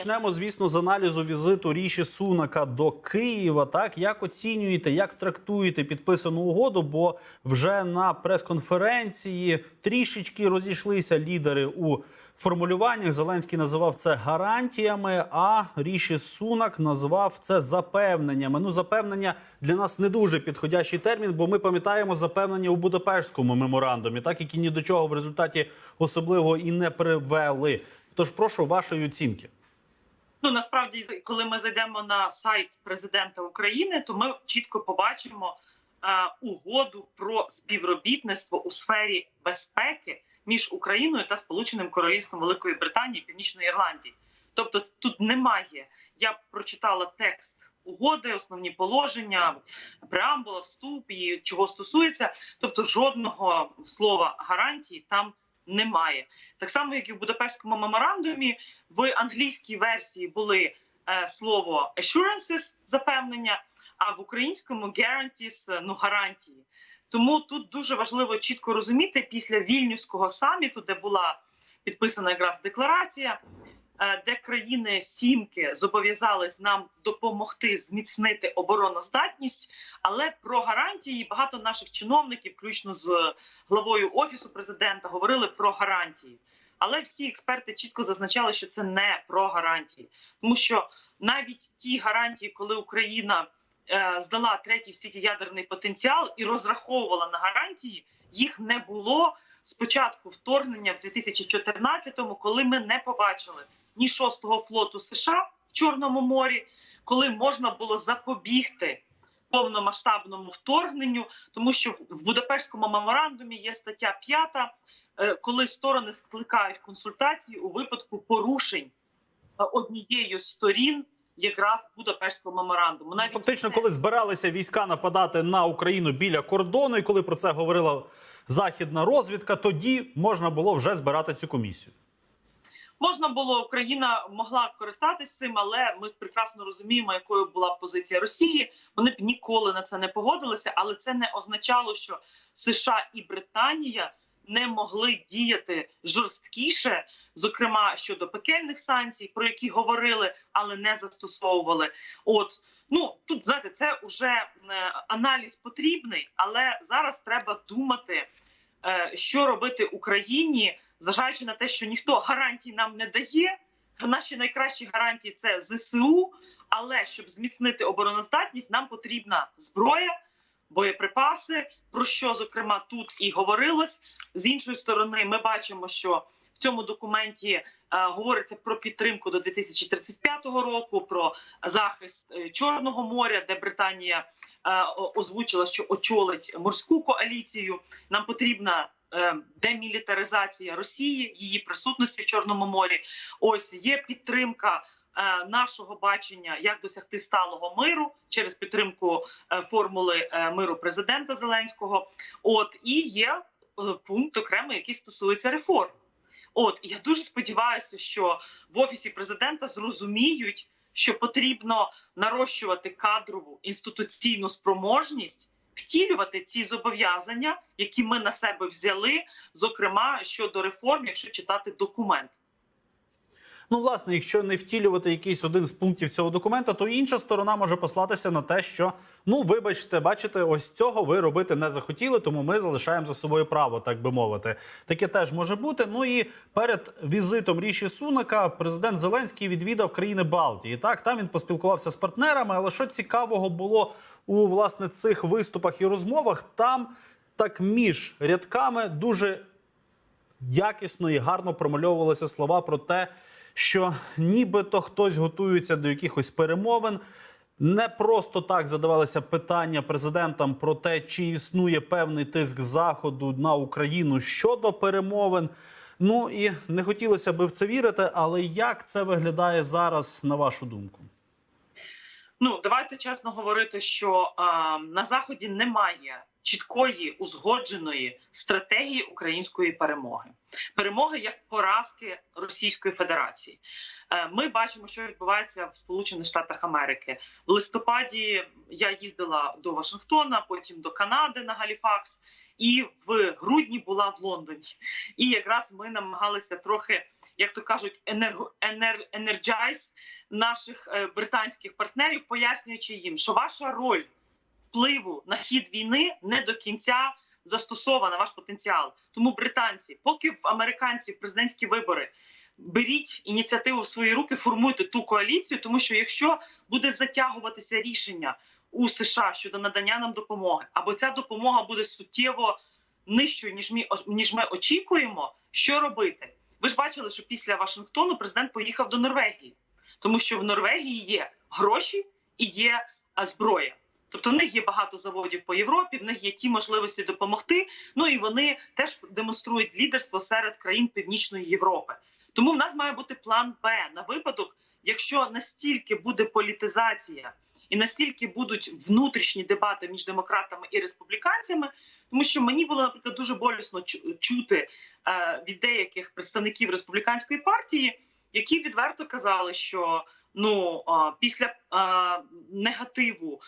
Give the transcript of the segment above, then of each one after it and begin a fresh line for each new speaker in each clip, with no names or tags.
почнемо, звісно, з аналізу візиту Ріші Сунака до Києва. Так як оцінюєте, як трактуєте підписану угоду? Бо вже на прес-конференції трішечки розійшлися лідери у формулюваннях. Зеленський називав це гарантіями, а Ріші Сунак назвав це запевненнями. Ну, запевнення для нас не дуже підходящий термін, бо ми пам'ятаємо запевнення у Будапештському меморандумі, так які ні до чого в результаті особливо і не привели. Тож прошу вашої оцінки.
Ну насправді, коли ми зайдемо на сайт президента України, то ми чітко побачимо е, угоду про співробітництво у сфері безпеки між Україною та Сполученим Королівством Великої Британії і Північної Ірландії. Тобто, тут немає. Я прочитала текст угоди, основні положення, преамбула, вступ і чого стосується. Тобто, жодного слова гарантії там немає. Так само, як і в Будапештському меморандумі, в англійській версії були е, слово assurances, запевнення, а в українському guarantees, ну гарантії. Тому тут дуже важливо чітко розуміти після вільнюського саміту, де була підписана якраз декларація, де країни сімки зобов'язались нам допомогти зміцнити обороноздатність, але про гарантії багато наших чиновників, включно з главою офісу президента, говорили про гарантії. Але всі експерти чітко зазначали, що це не про гарантії, тому що навіть ті гарантії, коли Україна е, здала третій в світі ядерний потенціал і розраховувала на гарантії, їх не було з початку вторгнення в 2014-му, коли ми не побачили ні шостого флоту США в Чорному морі, коли можна було запобігти повномасштабному вторгненню, тому що в Будапештському меморандумі є стаття 5, е, коли сторони скликають консультації у випадку порушень е, однією з сторін. Якраз Будапештського меморандуму, навіть
Фактично,
це-
коли збиралися війська нападати на Україну біля кордону, і коли про це говорила західна розвідка, тоді можна було вже збирати цю комісію.
Можна було Україна могла користатись цим, але ми прекрасно розуміємо, якою була позиція Росії. Вони б ніколи на це не погодилися, але це не означало, що США і Британія не могли діяти жорсткіше, зокрема щодо пекельних санкцій, про які говорили, але не застосовували. От ну тут знаєте, це вже е, аналіз потрібний, але зараз треба думати, е, що робити Україні, зважаючи на те, що ніхто гарантій нам не дає. Наші найкращі гарантії це ЗСУ. Але щоб зміцнити обороноздатність, нам потрібна зброя, боєприпаси, про що зокрема тут і говорилось. З іншої сторони, ми бачимо, що в цьому документі е, говориться про підтримку до 2035 року, про захист е, Чорного моря, де Британія е, озвучила, що очолить морську коаліцію. Нам потрібна демілітаризація Росії, її присутності в Чорному морі. Ось є підтримка. е, Нашого бачення, як досягти сталого миру через підтримку е, формули е, миру президента Зеленського. От і є е, пункт окремий, який стосується реформ. От я дуже сподіваюся, що в офісі президента зрозуміють, що потрібно нарощувати кадрову інституційну спроможність. Втілювати ці зобов'язання, які ми на себе взяли, зокрема щодо реформ, якщо читати документ.
Ну, власне, якщо не втілювати якийсь один з пунктів цього документа, то інша сторона може послатися на те, що ну, вибачте, бачите, ось цього ви робити не захотіли, тому ми залишаємо за собою право, так би мовити. Таке теж може бути. Ну і перед візитом Ріші Сунака президент Зеленський відвідав країни Балтії. Так, там він поспілкувався з партнерами. Але що цікавого було у власне цих виступах і розмовах, там так між рядками дуже якісно і гарно промальовувалися слова про те, що нібито хтось готується до якихось перемовин. Не просто так задавалися питання президентам про те, чи існує певний тиск заходу на Україну щодо перемовин. Ну і не хотілося би в це вірити, але як це виглядає зараз, на вашу думку?
Ну давайте чесно говорити, що е, на заході немає чіткої узгодженої стратегії української перемоги, перемоги як поразки Російської Федерації. Е, Ми бачимо, що відбувається в Сполучених Штатах Америки. В листопаді я їздила до Вашингтона, потім до Канади на Галіфакс, і в грудні була в Лондоні. І якраз ми намагалися трохи, як то кажуть, енерго енер, енерджайз наших е, британських партнерів, пояснюючи їм, що ваша роль впливу на хід війни не до кінця застосована ваш потенціал. Тому британці, поки в американців президентські вибори. Беріть ініціативу в свої руки, формуйте ту коаліцію, тому що якщо буде затягуватися рішення у США щодо надання нам допомоги, або ця допомога буде суттєво нижчою, ніж ми ніж ми очікуємо, що робити? Ви ж бачили, що після Вашингтону президент поїхав до Норвегії, тому що в Норвегії є гроші і є зброя. Тобто в них є багато заводів по Європі, в них є ті можливості допомогти. Ну і вони теж демонструють лідерство серед країн Північної Європи. Тому в нас має бути план Б на випадок, якщо настільки буде політизація і настільки будуть внутрішні дебати між демократами і республіканцями, тому що мені було наприклад дуже болісно чу- чути е, від деяких представників республіканської партії, які відверто казали, що ну після негативу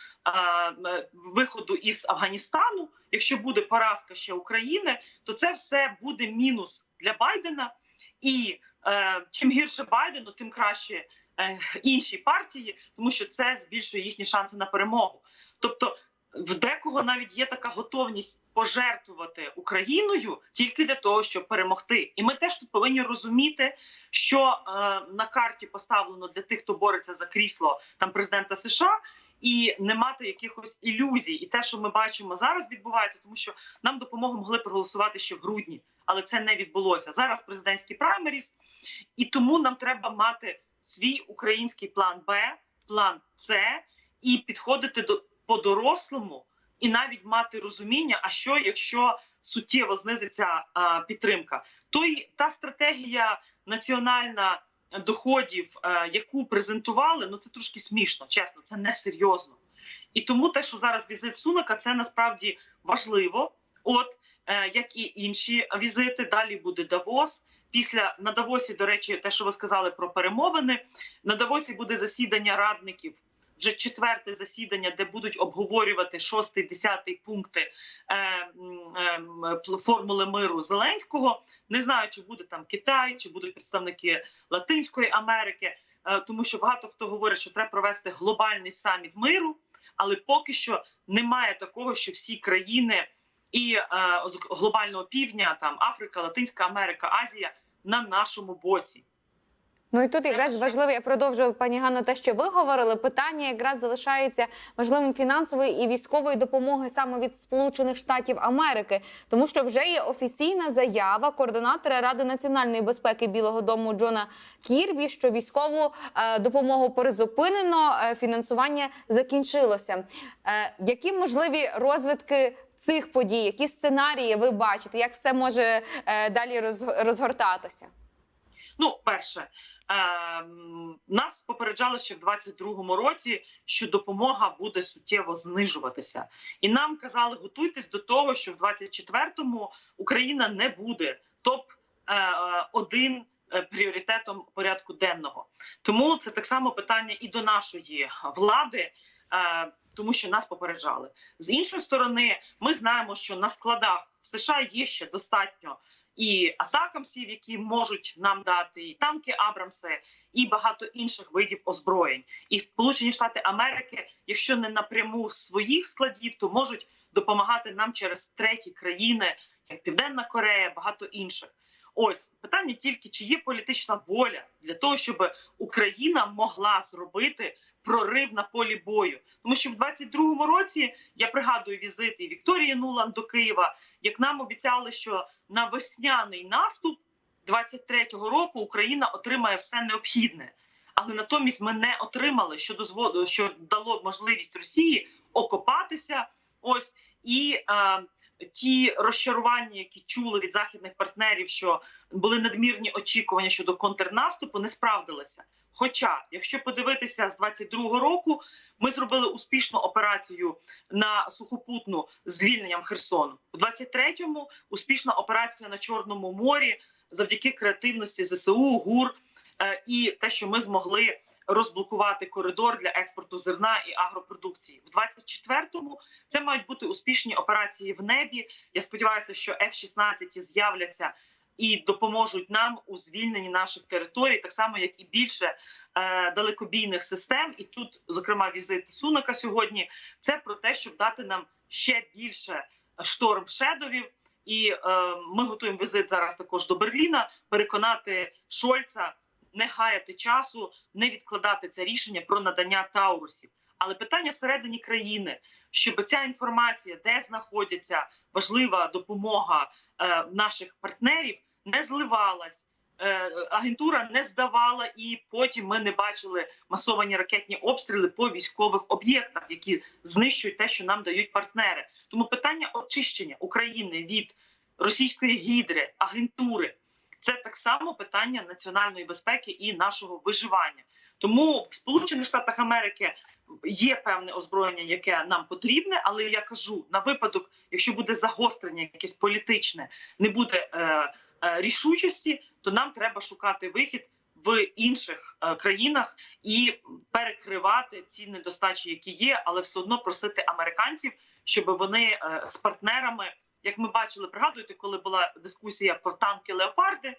виходу із Афганістану, якщо буде поразка ще України, то це все буде мінус для Байдена. І е, чим гірше Байдену, тим краще е, інші партії, тому що це збільшує їхні шанси на перемогу. Тобто, в декого навіть є така готовність пожертвувати Україною тільки для того, щоб перемогти. І ми теж тут повинні розуміти, що е, на карті поставлено для тих, хто бореться за крісло там президента США. І не мати якихось ілюзій, і те, що ми бачимо зараз, відбувається, тому що нам допомогу могли проголосувати ще в грудні, але це не відбулося. Зараз президентські праймеріс, і тому нам треба мати свій український план Б, план С і підходити до по-дорослому, і навіть мати розуміння, а що якщо суттєво знизиться а, підтримка, то й та стратегія національна доходів, е, яку презентували, ну це трошки смішно, чесно, це не серйозно. І тому те, що зараз візит Сунака, це насправді важливо. От е, як і інші візити, далі буде Давос. Після на Давосі, до речі, те, що ви сказали про перемовини, на Давосі буде засідання радників. Вже четверте засідання, де будуть обговорювати шостий, десятий пункти е, е, формули миру Зеленського. Не знаю, чи буде там Китай, чи будуть представники Латинської Америки, е, тому що багато хто говорить, що треба провести глобальний саміт миру, але поки що немає такого, що всі країни і е, глобального півдня, там Африка, Латинська Америка, Азія на нашому боці.
Ну і тут якраз важливо, я продовжую пані Ганно, те, що ви говорили. Питання якраз залишається важливим фінансової і військової допомоги саме від Сполучених Штатів Америки, тому що вже є офіційна заява координатора Ради національної безпеки Білого Дому Джона Кірбі, що військову е, допомогу перезупинено, е, фінансування закінчилося. Е, які можливі розвитки? Цих подій, які сценарії ви бачите, як все може е, далі роз- розгортатися?
Ну, перше, нас попереджали ще в 22-му році, що допомога буде суттєво знижуватися, і нам казали, готуйтесь до того, що в 24-му Україна не буде топ 1 пріоритетом порядку денного. Тому це так само питання і до нашої влади. е, Тому що нас попереджали з іншої сторони, ми знаємо, що на складах в США є ще достатньо і атакамсів, які можуть нам дати, і танки Абрамси, і багато інших видів озброєнь. І Сполучені Штати Америки, якщо не напряму своїх складів, то можуть допомагати нам через треті країни, як Південна Корея, багато інших. Ось питання тільки чи є політична воля для того, щоб Україна могла зробити прорив на полі бою, тому що в 22-му році я пригадую візити Вікторії Нулан до Києва, як нам обіцяли, що на весняний наступ 23-го року Україна отримає все необхідне. Але натомість ми не отримали, що дозволило, що дало можливість Росії окопатися. Ось і е, ті розчарування, які чули від західних партнерів, що були надмірні очікування щодо контрнаступу, не справдилися. Хоча, якщо подивитися з 22-го року, ми зробили успішну операцію на сухопутну звільненням Херсону. У 23-му успішна операція на Чорному морі завдяки креативності ЗСУ, ГУР е, і те, що ми змогли розблокувати коридор для експорту зерна і агропродукції. В 24-му це мають бути успішні операції в небі. Я сподіваюся, що F-16 з'являться і допоможуть нам у звільненні наших територій, так само як і більше е, далекобійних систем. І тут, зокрема, візит Сунака сьогодні. Це про те, щоб дати нам ще більше шторм шедовів. І е, ми готуємо візит зараз також до Берліна, переконати Шольца не гаяти часу, не відкладати це рішення про надання таурусів. Але питання всередині країни, щоб ця інформація, де знаходиться важлива допомога е, наших партнерів, не зливалась. е, Агентура не здавала, і потім ми не бачили масовані ракетні обстріли по військових об'єктах, які знищують те, що нам дають партнери. Тому питання очищення України від російської гідри, агентури це так само питання національної безпеки і нашого виживання. Тому в Сполучених Штатах Америки є певне озброєння, яке нам потрібне, але я кажу на випадок, якщо буде загострення, якесь політичне, не буде е, е, рішучості, то нам треба шукати вихід в інших е, країнах і перекривати ці недостачі, які є, але все одно просити американців, щоб вони е, з партнерами, як ми бачили, пригадуєте, коли була дискусія про танки леопарди.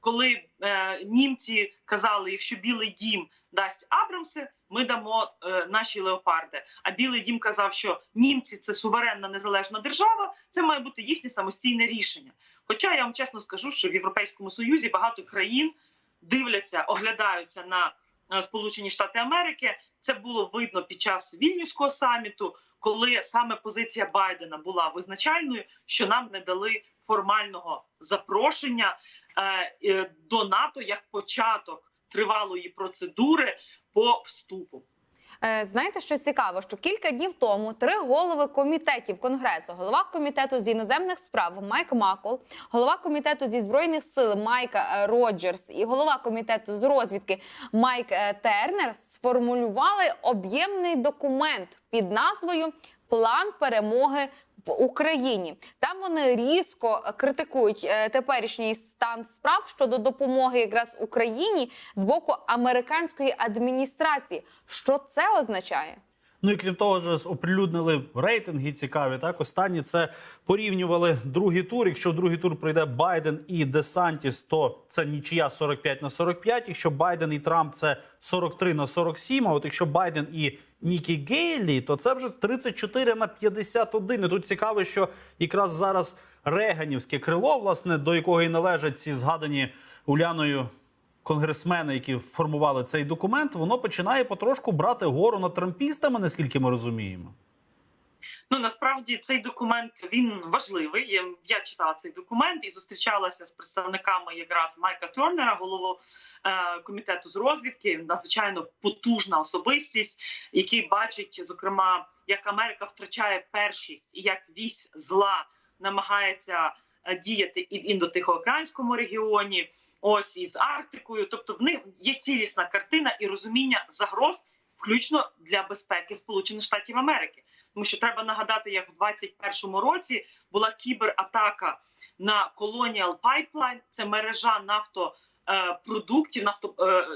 Коли е, німці казали, якщо Білий Дім дасть Абрамси, ми дамо е, наші леопарди. А Білий Дім казав, що німці це суверенна незалежна держава, це має бути їхнє самостійне рішення. Хоча я вам чесно скажу, що в Європейському Союзі багато країн дивляться, оглядаються на е, Сполучені Штати Америки. Це було видно під час вільнюського саміту, коли саме позиція Байдена була визначальною, що нам не дали формального запрошення е, е, до НАТО як початок тривалої процедури по вступу.
Е, Знаєте, що цікаво, що кілька днів тому три голови комітетів конгресу, голова комітету з іноземних справ Майк Макол, голова комітету зі збройних сил Майк е, Роджерс і голова комітету з розвідки Майк е, Тернер сформулювали об'ємний документ під назвою План перемоги в Україні. Там вони різко критикують е, теперішній стан справ щодо допомоги якраз Україні з боку американської адміністрації. Що це означає?
Ну і крім того, ж оприлюднили рейтинги цікаві. Так, останні це порівнювали другий тур. Якщо в другий тур пройде Байден і Десантіс, то це нічия 45 на 45. Якщо Байден і Трамп це 43 на 47. А от якщо Байден і Нікі Гейлі, то це вже 34 на 51. І тут цікаво, що якраз зараз Реганівське крило, власне, до якого і належать ці згадані Уляною конгресмени, які формували цей документ, воно починає потрошку брати гору над трампістами, наскільки ми розуміємо.
Ну насправді цей документ він важливий. Я, читала цей документ і зустрічалася з представниками якраз Майка Тернера, голову е, комітету з розвідки. Надзвичайно потужна особистість, який бачить, зокрема, як Америка втрачає першість і як вісь зла намагається е, діяти і в індотихоокеанському регіоні, ось і з Арктикою. Тобто, в них є цілісна картина і розуміння загроз, включно для безпеки Сполучених Штатів Америки. Тому що треба нагадати, як в 21-му році була кібератака на Colonial Pipeline, це мережа нафтопродуктів, нафто, е,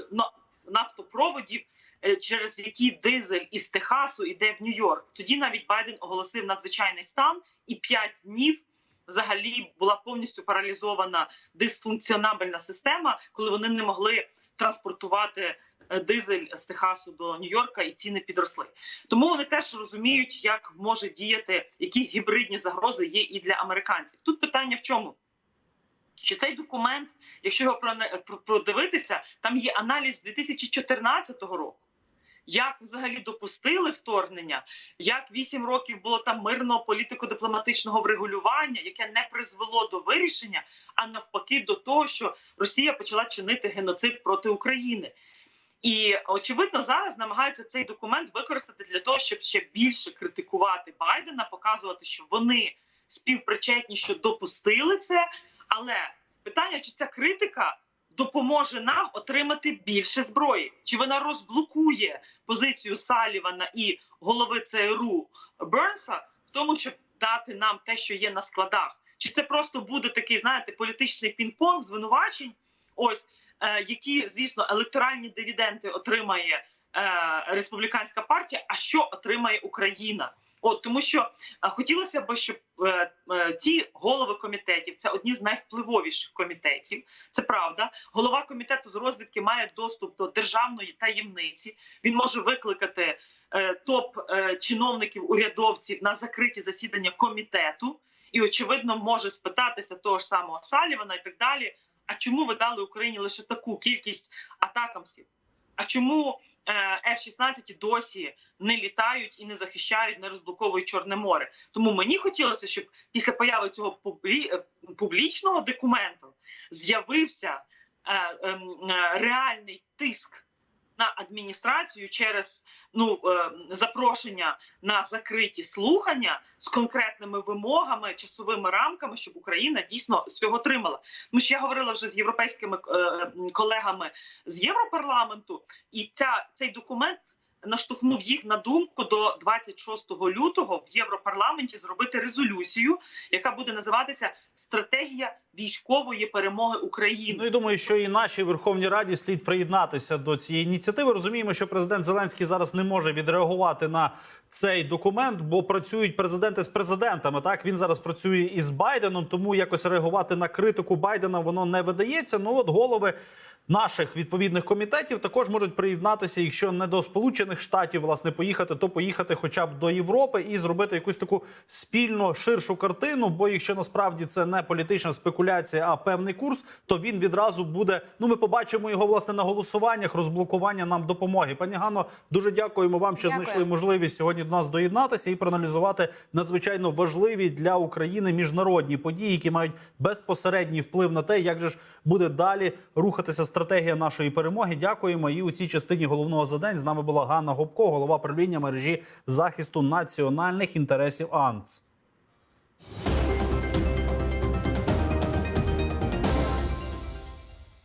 нафтопроводів, е, через які дизель із Техасу йде в Нью-Йорк. Тоді навіть Байден оголосив надзвичайний стан, і 5 днів взагалі була повністю паралізована дисфункціонабельна система, коли вони не могли транспортувати е, дизель з Техасу до Нью-Йорка, і ціни підросли. Тому вони теж розуміють, як може діяти, які гібридні загрози є і для американців. Тут питання в чому? Що цей документ, якщо його продивитися, там є аналіз 2014 року. Як взагалі допустили вторгнення, як вісім років було там мирного політико-дипломатичного врегулювання, яке не призвело до вирішення, а навпаки, до того, що Росія почала чинити геноцид проти України. І очевидно, зараз намагаються цей документ використати для того, щоб ще більше критикувати Байдена, показувати, що вони співпричетні, що допустили це. Але питання, чи ця критика допоможе нам отримати більше зброї? Чи вона розблокує позицію Салівана і голови ЦРУ Бернса в тому, щоб дати нам те, що є на складах? Чи це просто буде такий, знаєте, політичний пінг-понг звинувачень? Ось е, які, звісно, електоральні дивіденди отримає е, республіканська партія, а що отримає Україна? От тому, що е, хотілося б, щоб е, е, ці голови комітетів це одні з найвпливовіших комітетів. Це правда. Голова комітету з розвідки має доступ до державної таємниці. Він може викликати е, топ чиновників урядовців на закриті засідання комітету, і очевидно може спитатися того ж самого Салівана і так далі. А чому ви дали Україні лише таку кількість атакамсів? А чому е, F-16 досі не літають і не захищають, не розблоковують Чорне море? Тому мені хотілося, щоб після появи цього е, публічного документу з'явився е, ем, реальний тиск на адміністрацію через ну е, запрошення на закриті слухання з конкретними вимогами, часовими рамками, щоб Україна дійсно з цього отримала. Тому що я говорила вже з європейськими е, колегами з Європарламенту, і ця цей документ наштовхнув їх на думку до 26 лютого в Європарламенті зробити резолюцію, яка буде називатися Стратегія військової перемоги України.
Ну і думаю, що і нашій Верховній Раді слід приєднатися до цієї ініціативи. Розуміємо, що президент Зеленський зараз не може відреагувати на цей документ, бо працюють президенти з президентами. Так він зараз працює із Байденом, тому якось реагувати на критику Байдена воно не видається. Ну от голови. Наших відповідних комітетів також можуть приєднатися, якщо не до Сполучених Штатів власне поїхати, то поїхати хоча б до Європи і зробити якусь таку спільно ширшу картину. Бо якщо насправді це не політична спекуляція, а певний курс, то він відразу буде. Ну, ми побачимо його власне на голосуваннях. Розблокування нам допомоги. Пані Ганно, дуже дякуємо вам, що
Дякую.
знайшли можливість сьогодні до нас доєднатися і проаналізувати надзвичайно важливі для України міжнародні події, які мають безпосередній вплив на те, як же ж буде далі рухатися стратегія нашої перемоги. Дякуємо. І у цій частині головного за день з нами була Ганна Гопко, голова правління мережі захисту національних інтересів АНЦ.